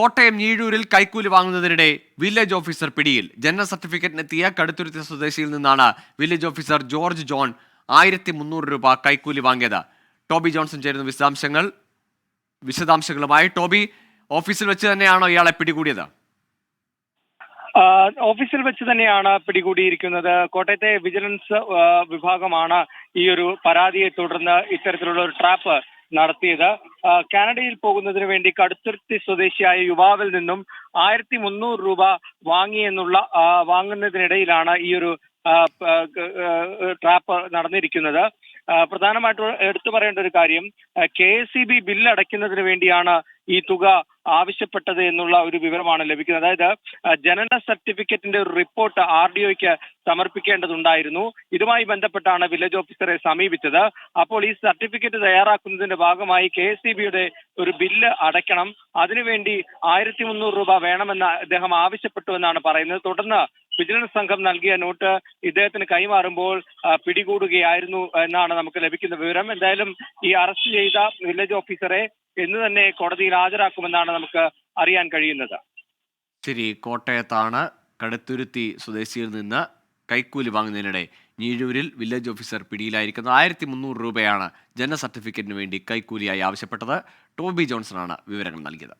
കോട്ടയം ഞീഴൂരിൽ കൈക്കൂലി വാങ്ങുന്നതിനിടെ വില്ലേജ് ഓഫീസർ പിടിയിൽ. ജനന സർട്ടിഫിക്കറ്റിനെത്തിയ കടുത്തുരുത്തി സ്വദേശിയിൽ നിന്നാണ് വില്ലേജ് ഓഫീസർ ജോർജ് ജോൺ ആയിരത്തി മുന്നൂറ് രൂപ കൈക്കൂലി വാങ്ങിയത്. ടോബി ജോൺസൺ ചേരുന്ന വിശദാംശങ്ങൾ വിശദാംശങ്ങളുമായി ടോബി ഓഫീസിൽ വെച്ച് തന്നെയാണോ ഇയാളെ പിടികൂടിയത്? ഓഫീസിൽ വെച്ച് തന്നെയാണ് പിടികൂടിയിരിക്കുന്നത്. കോട്ടയത്തെ വിജിലൻസ് വിഭാഗമാണ് ഈ ഒരു പരാതിയെ തുടർന്ന് ഇത്തരത്തിലുള്ള ഒരു ട്രാപ്പ് നടത്തിയത്. കാനഡയിൽ പോകുന്നതിന് വേണ്ടി കടുത്തുരുത്തി സ്വദേശിയായ യുവാവിൽ നിന്നും ആയിരത്തി മുന്നൂറ് രൂപ വാങ്ങിയെന്നുള്ള വാങ്ങുന്നതിനിടയിലാണ് ഈ ഒരു ട്രാപ്പ് നടന്നിരിക്കുന്നത്. പ്രധാനമായിട്ടും എടുത്തു പറയേണ്ട ഒരു കാര്യം K S C B bill അടയ്ക്കുന്നതിന് വേണ്ടിയാണ് ഈ തുക ആവശ്യപ്പെട്ടത് എന്നുള്ള ഒരു വിവരമാണ് ലഭിക്കുന്നത്. അതായത് ജനന സർട്ടിഫിക്കറ്റിന്റെ ഒരു റിപ്പോർട്ട് ആർ ഡി ഒക്ക് സമർപ്പിക്കേണ്ടതുണ്ടായിരുന്നു. ഇതുമായി ബന്ധപ്പെട്ടാണ് വില്ലേജ് ഓഫീസറെ സമീപിച്ചത്. അപ്പോൾ ഈ സർട്ടിഫിക്കറ്റ് തയ്യാറാക്കുന്നതിന്റെ ഭാഗമായി കെ എസ് ഒരു ബില്ല് അടയ്ക്കണം. അതിനുവേണ്ടി ആയിരത്തി മുന്നൂറ് രൂപ വേണമെന്ന് അദ്ദേഹം ആവശ്യപ്പെട്ടു എന്നാണ് പറയുന്നത്. തുടർന്ന് വിജിലൻസ് സംഘം നൽകിയ നോട്ട് ഇദ്ദേഹത്തിന് കൈമാറുമ്പോൾ പിടികൂടുകയായിരുന്നു എന്നാണ് നമുക്ക് ലഭിക്കുന്ന വിവരം. എന്തായാലും ഈ അറസ്റ്റ് ചെയ്ത വില്ലേജ് ഓഫീസറെ ഇന്ന് തന്നെ കോടതിയിൽ ഹാജരാക്കുമെന്നാണ് നമുക്ക് അറിയാൻ കഴിയുന്നത്. ശരി കോട്ടയത്താണ് കടുത്തുരുത്തി സ്വദേശിയിൽ നിന്ന് കൈക്കൂലി വാങ്ങുന്നതിനിടെ ഞീഴൂരിൽ വില്ലേജ് ഓഫീസർ പിടിയിലായിരിക്കുന്നത് ആയിരത്തി മുന്നൂറ് രൂപയാണ് ജനന സർട്ടിഫിക്കറ്റിന് വേണ്ടി കൈക്കൂലിയായി ആവശ്യപ്പെട്ടത്. ടോബി ജോൺസണാണ് വിവരങ്ങൾ നൽകിയത്.